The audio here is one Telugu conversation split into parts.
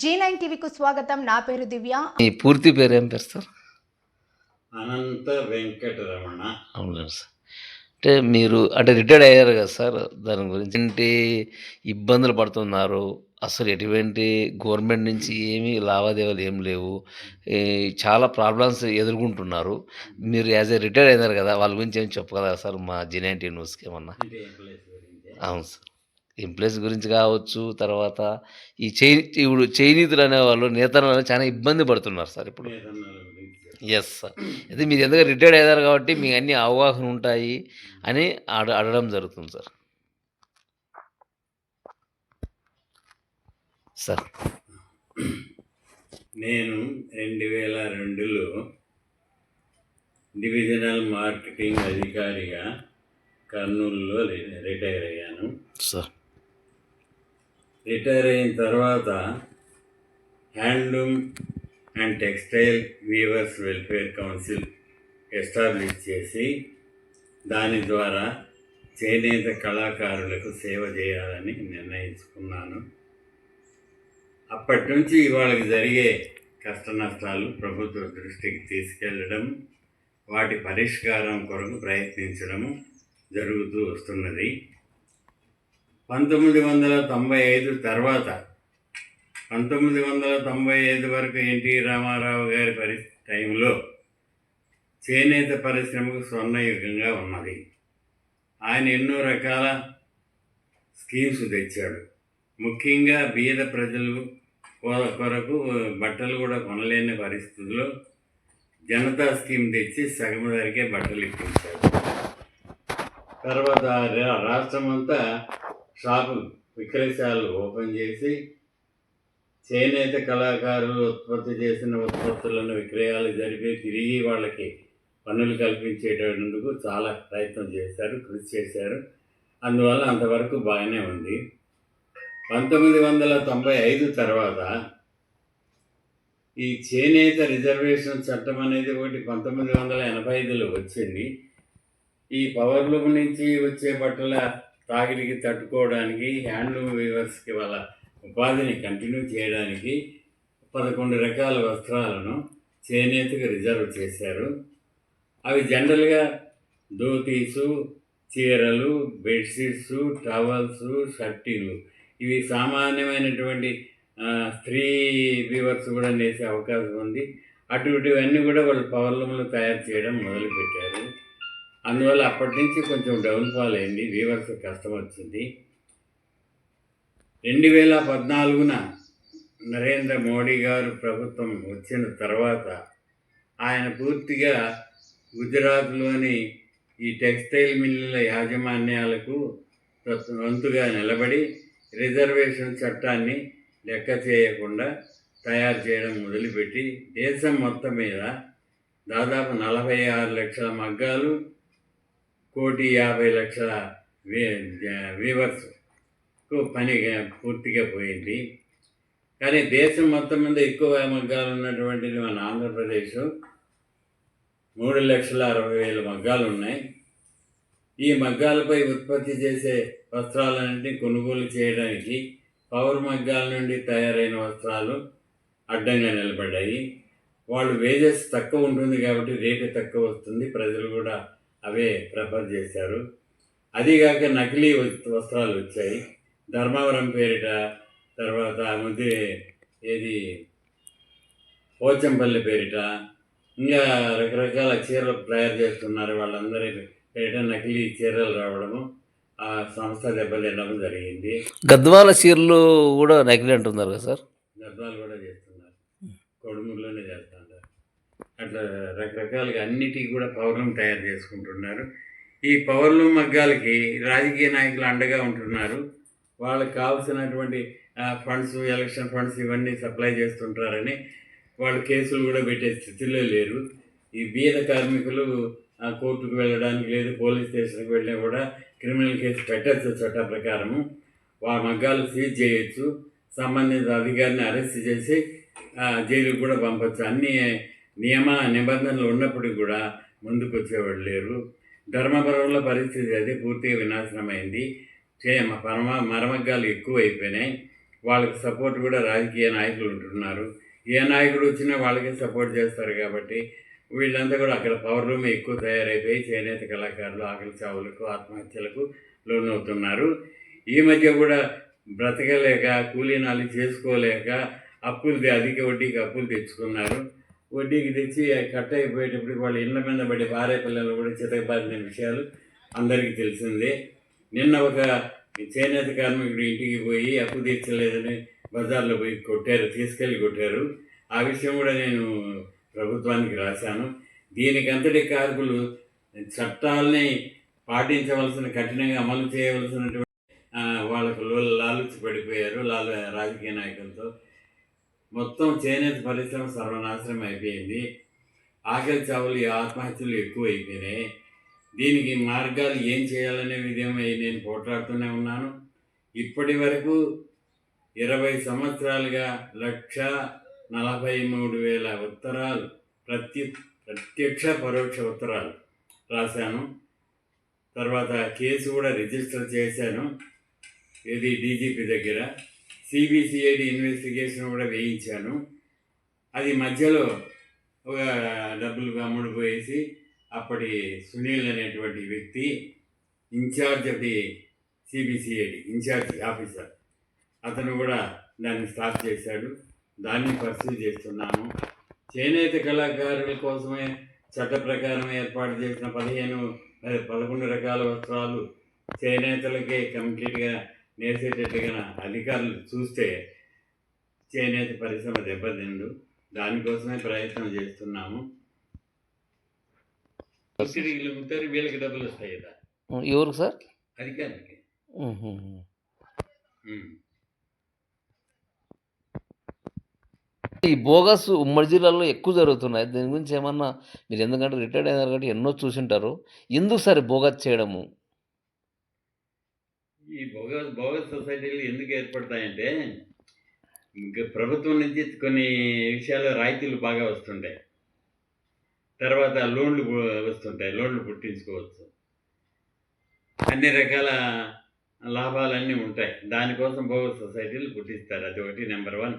జీ నైన్ టీవీకు స్వాగతం. నా పేరు దివ్య. మీ పూర్తి పేరు ఏం పేరు సార్? అనంత వెంకటరమణ. అవును సార్. అంటే మీరు అంటే రిటైర్డ్ అయ్యారు కదా సార్ దాని గురించి ఏంటి ఇబ్బందులు పడుతున్నారు అసలు ఎటువంటి గవర్నమెంట్ నుంచి ఏమీ లావాదేవీలు ఏం లేవు ఈ చాలా ప్రాబ్లమ్స్ ఎదుర్కొంటున్నారు. మీరు యాజ్ ఏ రిటైర్డ్ అయినారు కదా వాళ్ళ గురించి ఏం చెప్పగలరా సార్ మా జినైన్టీ న్యూస్కి ఏమన్నా? అవును సార్. ఎంప్లాయీస్ గురించి కావచ్చు తర్వాత ఈ చేయి ఇప్పుడు చేయినీతులు అనేవాళ్ళు నేతలు చాలా ఇబ్బంది పడుతున్నారు సార్ ఇప్పుడు. ఎస్ సార్ అయితే మీరు ఎందుకంటే రిటైర్డ్ అయ్యారు కాబట్టి మీకు అన్ని అవగాహన ఉంటాయి అని అడ అడగడం జరుగుతుంది సార్. సార్ నేను రెండు వేల రెండులో డివిజనల్ మార్కెటింగ్ అధికారిగా కర్నూలులో రిటైర్ అయ్యాను. సార్ రిటైర్ అయిన తర్వాత handloom and textile weavers welfare council establish చేసి దాని ద్వారా చేనేత కళాకారులకు సేవ చేయాలని నిర్ణయించుకున్నాను. అప్పటి నుంచి వాళ్ళకి జరిగే కష్ట నష్టాలు ప్రభుత్వ దృష్టికి తీసుకెళ్ళడం వాటి పరిష్కారం కొరకు ప్రయత్నించడము జరుగుతూ వస్తున్నది. పంతొమ్మిది వందల తొంభై ఐదు తర్వాత పంతొమ్మిది వందల తొంభై ఐదు వరకు ఎన్టీ రామారావు గారి పరి టైంలో చేనేత పరిశ్రమకు స్వర్ణయుగంగా ఉన్నది. ఆయన ఎన్నో రకాల స్కీమ్స్ తెచ్చాడు. ముఖ్యంగా బీద ప్రజలు కొ- కొరకు బట్టలు కూడా కొనలేని పరిస్థితుల్లో జనతా స్కీమ్ తెచ్చి సగం ధరకే బట్టలు ఇప్పించాడు. తర్వాత రా- రాష్ట్రమంతా షాపు విక్రయశాలలు ఓపెన్ చేసి చేనేత కళాకారులు ఉత్పత్తి చేసిన ఉత్పత్తులను విక్రయాలు జరిపి తిరిగి వాళ్ళకి పనులు కల్పించేటందుకు చాలా ప్రయత్నం చేశారు కృషి చేశారు. అందువల్ల అంతవరకు బాగానే ఉంది. పంతొమ్మిది వందల తొంభై ఐదు తర్వాత ఈ చేనేత రిజర్వేషన్ చట్టం అనేది ఒకటి పంతొమ్మిది వందల ఎనభై ఐదులో వచ్చింది. ఈ పవర్లూమ్ నుంచి వచ్చే బట్టల తాకిడికి తట్టుకోవడానికి హ్యాండ్లూమ్ వీవర్స్కి వాళ్ళ ఉపాధిని కంటిన్యూ చేయడానికి పదకొండు రకాల వస్త్రాలను చేనేతకు రిజర్వ్ చేశారు. అవి జనరల్గా ధోతీసు చీరలు బెడ్షీట్స్ టవల్స్ షర్టీలు ఇవి సామాన్యమైనటువంటి స్త్రీ వీవర్స్ కూడా నేసే అవకాశం ఉంది. అటువంటివన్నీ కూడా వాళ్ళు పవర్లూమ్లు తయారు చేయడం మొదలుపెట్టారు. అందువల్ల అప్పటి నుంచి కొంచెం డౌన్ఫాల్ అయింది వీవర్స్ కష్టం వచ్చింది. రెండు వేల పద్నాలుగున నరేంద్ర మోడీ గారు ప్రభుత్వం వచ్చిన తర్వాత ఆయన పూర్తిగా గుజరాత్లోని ఈ టెక్స్టైల్ మిల్లుల యాజమాన్యాలకు వంతుగా నిలబడి రిజర్వేషన్ చట్టాన్ని లెక్క చేయకుండా తయారు చేయడం మొదలుపెట్టి దేశం మొత్తం మీద దాదాపు నలభై ఆరు లక్షల మగ్గాలు కోటి యాభై లక్షల వీవర్స్కు పని పూర్తిగా పోయింది. కానీ దేశం మొత్తం మీద ఎక్కువ మగ్గాలు ఉన్నటువంటిది మన ఆంధ్రప్రదేశ్. మూడు లక్షల అరవై వేల మగ్గాలు ఉన్నాయి. ఈ మగ్గాలపై ఉత్పత్తి చేసే వస్త్రాలన్నింటినీ కొనుగోలు చేయడానికి పవర్ మగ్గాల నుండి తయారైన వస్త్రాలు అడ్డంగా నిలబడ్డాయి. వాళ్ళు వేజెస్ తక్కువ ఉంటుంది కాబట్టి రేటు తక్కువ వస్తుంది. ప్రజలు కూడా అవే ప్రిఫర్ చేశారు. అదిగాక నకిలీ వస్- వస్త్రాలు వచ్చాయి. ధర్మవరం పేరిట తర్వాత ముందు ఏది? పోచంపల్లి పేరిట. ఇంకా రకరకాల చీరలు తయారు చేస్తున్నారు వాళ్ళందరి పేరిట నకిలీ చీరలు రావడము ఆ సంస్థ దెబ్బతినడం జరిగింది. గద్వాల చీరలు కూడా నకిలీ అంటున్నారు కదా సార్? గద్వాలు కూడా చేస్తున్నారు. కొడుమూరులోనే చేస్తున్నారు. అట్లా రకరకాలుగా అన్నిటికీ కూడా పౌర్ణం తయారు చేసుకుంటున్నారు. ఈ పవర్లు మగ్గాలకి రాజకీయ నాయకులు అండగా ఉంటున్నారు. వాళ్ళకి కావాల్సినటువంటి ఫండ్స్ ఎలక్షన్ ఫండ్స్ ఇవన్నీ సప్లై చేస్తుంటారని వాళ్ళు కేసులు కూడా పెట్టే స్థితిలో లేరు. ఈ బీద కార్మికులు కోర్టుకు వెళ్ళడానికి లేదు పోలీస్ స్టేషన్కి వెళ్ళినా కూడా క్రిమినల్ కేసు పెట్టచ్చు చట్ట ప్రకారము. వా మగ్గాలు సీజ్ చేయొచ్చు. సంబంధిత అధికారిని అరెస్ట్ చేసి ఆ, జైలుకు కూడా పంపచ్చు. అన్ని నియమ నిబంధనలు ఉన్నప్పటికీ కూడా ముందుకు వచ్చేవాళ్ళు లేరు. ధర్మపరంలో పరిస్థితి అది పూర్తిగా వినాశనమైంది. చే పరమ మరమగ్గాలు ఎక్కువ అయిపోయినాయి వాళ్ళకి సపోర్ట్ కూడా రాజకీయ నాయకులు ఉంటున్నారు. ఏ నాయకుడు వచ్చినా వాళ్ళకే సపోర్ట్ చేస్తారు కాబట్టి వీళ్ళంతా కూడా అక్కడ పవర్ రూమ్ ఎక్కువ తయారైపోయి చేనేత కళాకారులు ఆకలి చావులకు ఆత్మహత్యలకు లోనవుతున్నారు. ఈ మధ్య కూడా బ్రతకలేక కూలీనాలు చేసుకోలేక అప్పులు అధిక వడ్డీకి అప్పులు తెచ్చుకున్నారు. వడ్డీకి తెచ్చి కట్ అయిపోయేటప్పటికి వాళ్ళ ఇళ్ళ మీద పడి భార్య పిల్లలు కూడా చితకబారిన విషయాలు అందరికీ తెలిసిందే. నిన్న ఒక చేనేత కార్మికుడు ఇంటికి పోయి అప్పు తీర్చలేదని బజార్లో పోయి కొట్టారు తీసుకెళ్ళి కొట్టారు. ఆ విషయం కూడా నేను ప్రభుత్వానికి రాశాను. దీనికి అంతటి కారకులు చట్టాలని పాటించవలసిన కఠినంగా అమలు చేయవలసినటువంటి వాళ్ళకు లో- లాలుచి పడిపోయారు. లాలు రాజకీయ నాయకులతో మొత్తం చేనేత పరిశ్రమ సర్వనాశనం అయిపోయింది. ఆకలి చావులు ఆత్మహత్యలు ఎక్కువ అయిపోయినాయి దీనికి మార్గాలు ఏం చేయాలనే విధమై నేను పోట్లాడుతూనే ఉన్నాను. ఇప్పటి వరకు ఇరవై సంవత్సరాలుగా లక్ష నలభై మూడు వేల ఉత్తరాలు ప్రత్య ప్రత్యక్ష పరోక్ష ఉత్తరాలు రాశాను. తర్వాత కేసు కూడా రిజిస్టర్ చేశాను. ఇది డీజీపీ దగ్గర. సిబిసిఐడి ఇన్వెస్టిగేషన్ కూడా వేయించాను. అది మధ్యలో ఒక డబ్బులు అమ్ముడుపోయేసి అప్పటి సునీల్ అనేటువంటి వ్యక్తి in-charge of the CBCID in-charge officer. అతను కూడా దాన్ని స్టాప్ చేశాడు. దాన్ని పర్సూ చేస్తున్నాము. చేనేత కళాకారుల కోసమే చట్ట ప్రకారం ఏర్పాటు చేసిన పదిహేను పదకొండు రకాల వస్త్రాలు చేనేతలకే కంప్లీట్గా నేసేటట్టుగా అధికారులు చూస్తే చేనేత పరిశ్రమ దెబ్బతిండు. దానికోసమే ప్రయత్నం చేస్తున్నాము. ముత్తారు వీళ్ళకి డబ్బులు వస్తాయి కదా. ఎవరికి సార్. ఉమ్. ఈ బోగస్ ఉమ్మడి జిల్లాలో ఎక్కువ జరుగుతున్నాయి. దీని గురించి ఏమన్నా మీరు ఎందుకంటే రిటైర్డ్ అయినారు కాబట్టి ఎన్నో చూసింటారు. ఎందుకు సార్ బోగస్ చేయడము? ఈ భోగ భోగ సొసైటీలు ఎందుకు ఏర్పడతాయంటే ఇంకా ప్రభుత్వం నుంచి కొన్ని విషయాలు రాయితీలు బాగా వస్తుంటాయి. తర్వాత లోన్లు వస్తుంటాయి లోన్లు పుట్టించుకోవచ్చు. అన్ని రకాల లాభాలన్నీ ఉంటాయి. దానికోసం భోగ సొసైటీలు పుట్టిస్తారు. అది ఒకటి నెంబర్ వన్.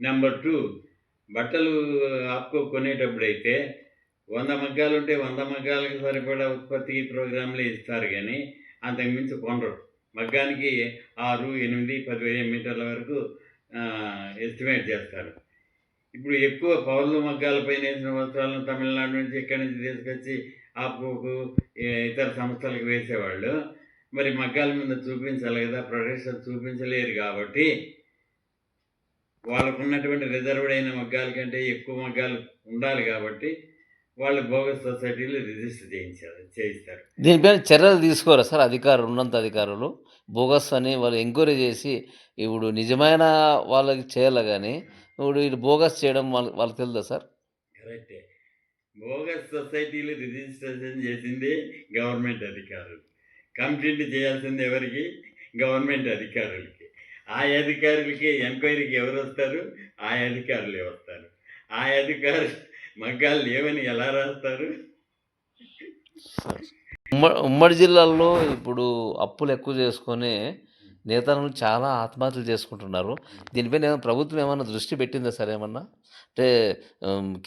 నెంబర్ టూ బట్టలు ఆపుకో కొనేటప్పుడు అయితే వంద మగ్గాలు ఉంటే వంద మగ్గాలకు సరిపడా ఉత్పత్తి ప్రోగ్రాంలే ఇస్తారు కానీ అంతకుమించి కొనరు. మగ్గానికి ఆరు ఎనిమిది పదివేల మీటర్ల వరకు ఎస్టిమేట్ చేస్తారు. ఇప్పుడు ఎక్కువ పౌరులు మగ్గాలపైన వేసిన వస్త్రాలను తమిళనాడు నుంచి ఇక్కడి నుంచి తీసుకొచ్చి ఆపుకు ఇతర సంస్థలకు వేసేవాళ్ళు. మరి మగ్గాల మీద చూపించాలి కదా ప్రొడక్షన్ చూపించలేరు కాబట్టి వాళ్ళకు ఉన్నటువంటి రిజర్వ్డ్ అయిన మగ్గాల కంటే ఎక్కువ మగ్గాలు ఉండాలి కాబట్టి వాళ్ళు బోగస్ సొసైటీలు రిజిస్టర్ చేయించారు చేయిస్తారు. దీనిపైన చర్యలు తీసుకోరా సార్ అధికారులు ఉన్నంత అధికారులు? బోగస్ అని వాళ్ళు ఎంక్వైరీ చేసి ఇప్పుడు నిజమైన వాళ్ళకి చేయాలి కానీ ఇప్పుడు వీళ్ళు బోగస్ చేయడం వాళ్ళ వాళ్ళకి తెలుదా సార్? కరెక్టే. బోగస్ సొసైటీలు రిజిస్ట్రేషన్ చేసింది గవర్నమెంట్ అధికారులు. కంప్లైంట్ చేయాల్సింది ఎవరికి? గవర్నమెంట్ అధికారులకి. ఆ అధికారులకి ఎంక్వైరీకి ఎవరు వస్తారు? ఆ అధికారులే వస్తారు. ఆ అధికారులు మగ్గాలు లేవని ఎలా రాస్తారు? ఉమ్మడి ఉమ్మడి జిల్లాల్లో ఇప్పుడు అప్పులు ఎక్కువ చేసుకొని నేతలు చాలా ఆత్మహత్యలు చేసుకుంటున్నారు. దీనిపైన ఏమైనా ప్రభుత్వం ఏమైనా దృష్టి పెట్టిందా సార్ ఏమన్నా? అంటే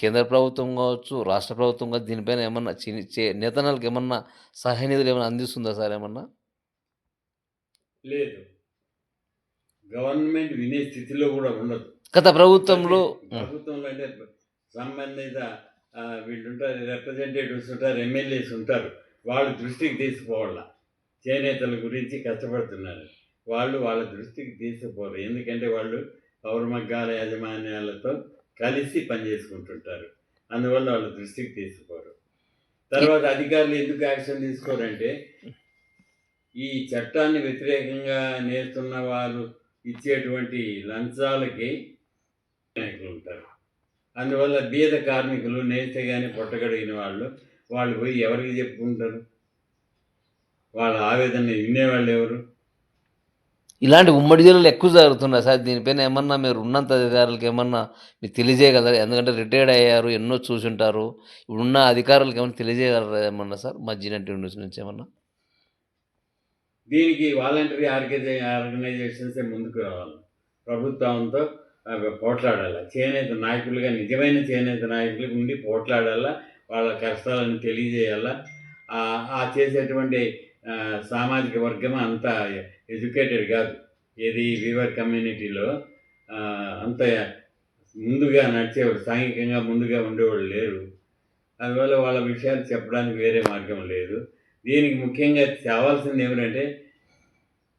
కేంద్ర ప్రభుత్వం కావచ్చు రాష్ట్ర ప్రభుత్వం కావచ్చు దీనిపైన ఏమన్నా నేతనాలకు ఏమన్నా సహాయ నిధులు ఏమైనా అందిస్తుందా సార్ ఏమన్నా? లేదు. గవర్నమెంట్ వినే స్థితిలో కూడా ఉండదు. గత ప్రభుత్వంలో ప్రభుత్వంలో అంటే సంబంధిత వీళ్ళు ఉంటారు రిప్రజెంటేటివ్స్ ఉంటారు ఎమ్మెల్యేస్ ఉంటారు. వాళ్ళు దృష్టికి తీసుకోవాల చేనేతల గురించి కష్టపడుతున్నారు. వాళ్ళు వాళ్ళ దృష్టికి తీసుకుపోరు ఎందుకంటే వాళ్ళు పౌరమగ్గాల యాజమాన్యాలతో కలిసి పనిచేసుకుంటుంటారు. అందువల్ల వాళ్ళ దృష్టికి తీసుకోరు తర్వాత అధికారులు ఎందుకు యాక్షన్ తీసుకోరంటే ఈ చట్టాన్ని వ్యతిరేకంగా నేస్తున్న వారు ఇచ్చేటువంటి లంచాలకి నాయకులు ఉంటారు. అందువల్ల బీద కార్మికులు నేస్తే కానీ పొట్టగడిగిన వాళ్ళు వాళ్ళు పోయి ఎవరికి చెప్పుకుంటారు? వాళ్ళ ఆవేదన వినేవాళ్ళు ఎవరు? ఇలాంటి ఉమ్మడి జిల్లాలో ఎక్కువ జరుగుతున్నాయి సార్. దీనిపైన ఏమన్నా మీరు ఉన్నంత అధికారులకు ఏమన్నా మీరు తెలియజేయగలరా? ఎందుకంటే రిటైర్డ్ అయ్యారు ఎన్నో చూసుంటారు. ఇప్పుడున్న అధికారులకు ఏమన్నా తెలియజేయగలరా ఏమన్నా సార్? మా జీనట్ యూనివర్సిటీ నుంచి ఏమన్నా? దీనికి వాలంటరీ ఆర్గనైజే ఆర్గనైజేషన్స్ ముందుకు రావాలి. ప్రభుత్వంతో పోట్లాడాల? చేనేత నాయకులుగా నిజమైన చేనేత నాయకులుగా ఉండి పోట్లాడాలా? వాళ్ళ కష్టాలను తెలియజేయాలా. ఆ చేసేటువంటి సామాజిక వర్గం అంత ఎడ్యుకేటెడ్ కాదు. ఏది వీవర్ కమ్యూనిటీలో అంత ముందుగా నడిచేవాడు సాంఘికంగా ముందుగా ఉండేవాళ్ళు లేరు. అందువల్ల వాళ్ళ విషయాలు చెప్పడానికి వేరే మార్గం లేదు. దీనికి ముఖ్యంగా తేవాల్సింది ఏమిటంటే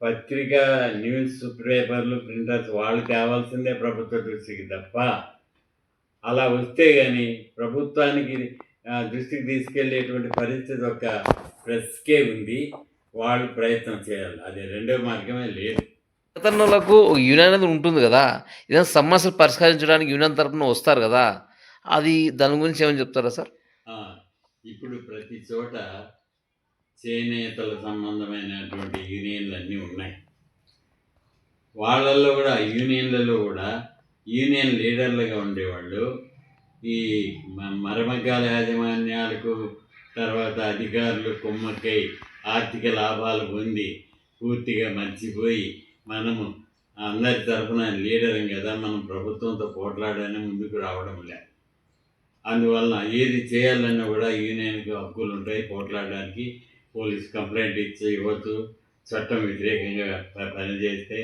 పత్రిక న్యూస్ పేపర్లు ప్రింటర్స్ వాళ్ళు తేవాల్సిందే ప్రభుత్వ దృష్టికి తప్ప. అలా వస్తే కానీ ప్రభుత్వానికి దృష్టికి తీసుకెళ్ళేటువంటి పరిస్థితి ఒక ప్రెస్కే ఉంది. వాళ్ళు ప్రయత్నం చేయాలి. అది రెండో మార్గమే లేదు. నేతన్నలకు ఒక యూనియన్ అనేది ఉంటుంది కదా. ఏదైనా సమస్యలు పరిష్కరించడానికి యూనియన్ తరపున వస్తారు కదా. అది దాని గురించి ఏమని చెప్తారా సార్? ఇప్పుడు ప్రతి చోట చేనేతల సంబంధమైనటువంటి యూనియన్లు అన్నీ ఉన్నాయి. వాళ్ళల్లో కూడా యూనియన్లలో కూడా యూనియన్ లీడర్లుగా ఉండేవాళ్ళు ఈ మ- మరమగ్గాల యాజమాన్యాలకు తర్వాత అధికారులు కుమ్మక్కై ఆర్థిక లాభాలు పొంది పూర్తిగా మర్చిపోయి మనము అందరి తరఫున లీడరం కదా మనం ప్రభుత్వంతో పోట్లాడని ముందుకు రావడం లేదు అందువలన ఏది చేయాలన్నా కూడా యూనియన్కి హక్కులు ఉంటాయి పోట్లాడడానికి. పోలీస్ కంప్లైంట్ ఇచ్చి ఇవ్వచ్చు చట్టం వ్యతిరేకంగా పనిచేస్తే.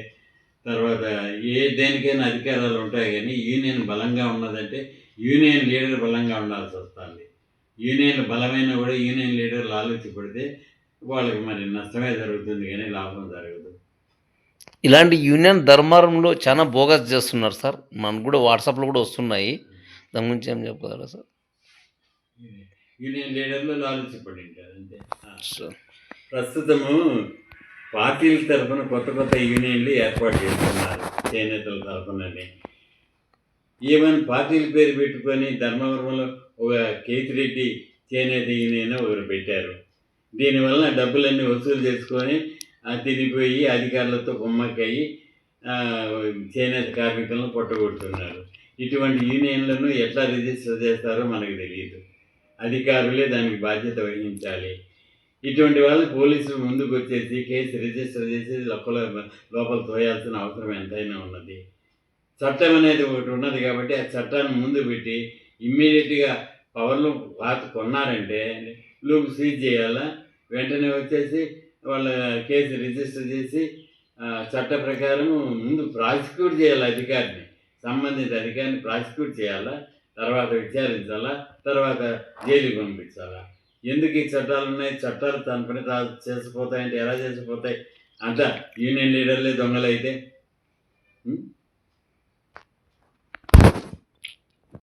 తర్వాత ఏ దేనికైనా అధికారాలు ఉంటాయి కానీ యూనియన్ బలంగా ఉన్నదంటే యూనియన్ లీడర్ బలంగా ఉండాల్సి వస్తుంది. యూనియన్ బలమైన కూడా యూనియన్ లీడర్లు ఆలోచించబడితే వాళ్ళకి మరి నష్టమే జరుగుతుంది కానీ లాభం జరగదు. ఇలాంటి యూనియన్ ధర్మారంలో చాలా బోగస్ చేస్తున్నారు సార్. మనకు కూడా వాట్సాప్లో కూడా వస్తున్నాయి. దాని గురించి ఏం చెప్పగలరా సార్? యూనియన్ లీడర్లు ఆలోచించబడి అంతే. ప్రస్తుతము పార్టీల తరఫున కొత్త కొత్త యూనియన్లు ఏర్పాటు చేస్తున్నారు. చేనేతల తరఫునని ఈవెన్ పార్టీల పేరు పెట్టుకొని ధర్మవరంలో ఒక కేతిరెడ్డి చేనేత యూనియన్ ఒకరు పెట్టారు. దీనివల్ల డబ్బులన్నీ వసూలు చేసుకొని తిరిగిపోయి అధికారులతో కుమ్మక్కయ్యి చేనేత కార్మికులను పొట్టగొడుతున్నారు ఇటువంటి యూనియన్లను ఎట్లా రిజిస్టర్ చేస్తారో మనకు తెలియదు. అధికారులే దానికి బాధ్యత వహించాలి. ఇటువంటి వాళ్ళు పోలీసులు ముందుకు వచ్చేసి కేసు రిజిస్టర్ చేసి లోపల లోపల తోయాల్సిన అవసరం ఎంతైనా ఉన్నది. చట్టం అనేది ఒకటి ఉన్నది కాబట్టి ఆ చట్టాన్ని ముందు పెట్టి ఇమ్మీడియట్గా పవర్లు పాత కొన్నారంటే లూప్ సీజ్ చేయాలా? వెంటనే వచ్చేసి వాళ్ళ కేసు రిజిస్టర్ చేసి చట్ట ప్రకారం ముందు ప్రాసిక్యూట్ చేయాలి అధికారిని? సంబంధిత అధికారిని ప్రాసిక్యూట్ చేయాలా? తర్వాత విచారించాలా? తర్వాత జైలుకి పంపించాలా? ఎందుకు ఈ చట్టాలు ఉన్నాయి? చట్టాలు తన పని చేసిపోతాయంటే ఎలా చేసిపోతాయి? అంతా యూనియన్ లీడర్లే దొంగలైతే.